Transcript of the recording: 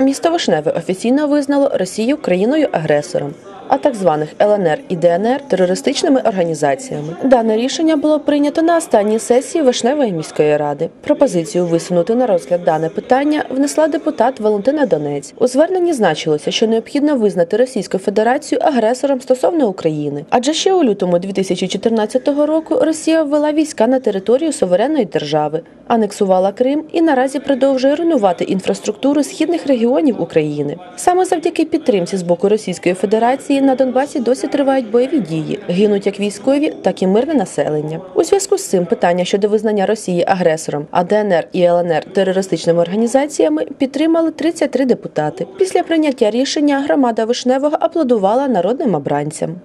Місто Вишневе офіційно визнало Росію країною-агресором, а так званих ЛНР і ДНР терористичними організаціями. Дане рішення було прийнято на останній сесії Вишневої міської ради. Пропозицію висунути на розгляд дане питання внесла депутат Валентина Донець. У зверненні значилося, що необхідно визнати Російську Федерацію агресором стосовно України. Адже ще у лютому 2014 року Росія ввела війська на територію суверенної держави, анексувала Крим і наразі продовжує руйнувати інфраструктуру східних регіонів України. Саме завдяки підтримці з боку Російської Федерації на Донбасі досі тривають бойові дії. Гинуть як військові, так і мирне населення. У зв'язку з цим питання щодо визнання Росії агресором, а ДНР і ЛНР терористичними організаціями підтримали 33 депутати. Після прийняття рішення громада Вишневого аплодувала народним обранцям.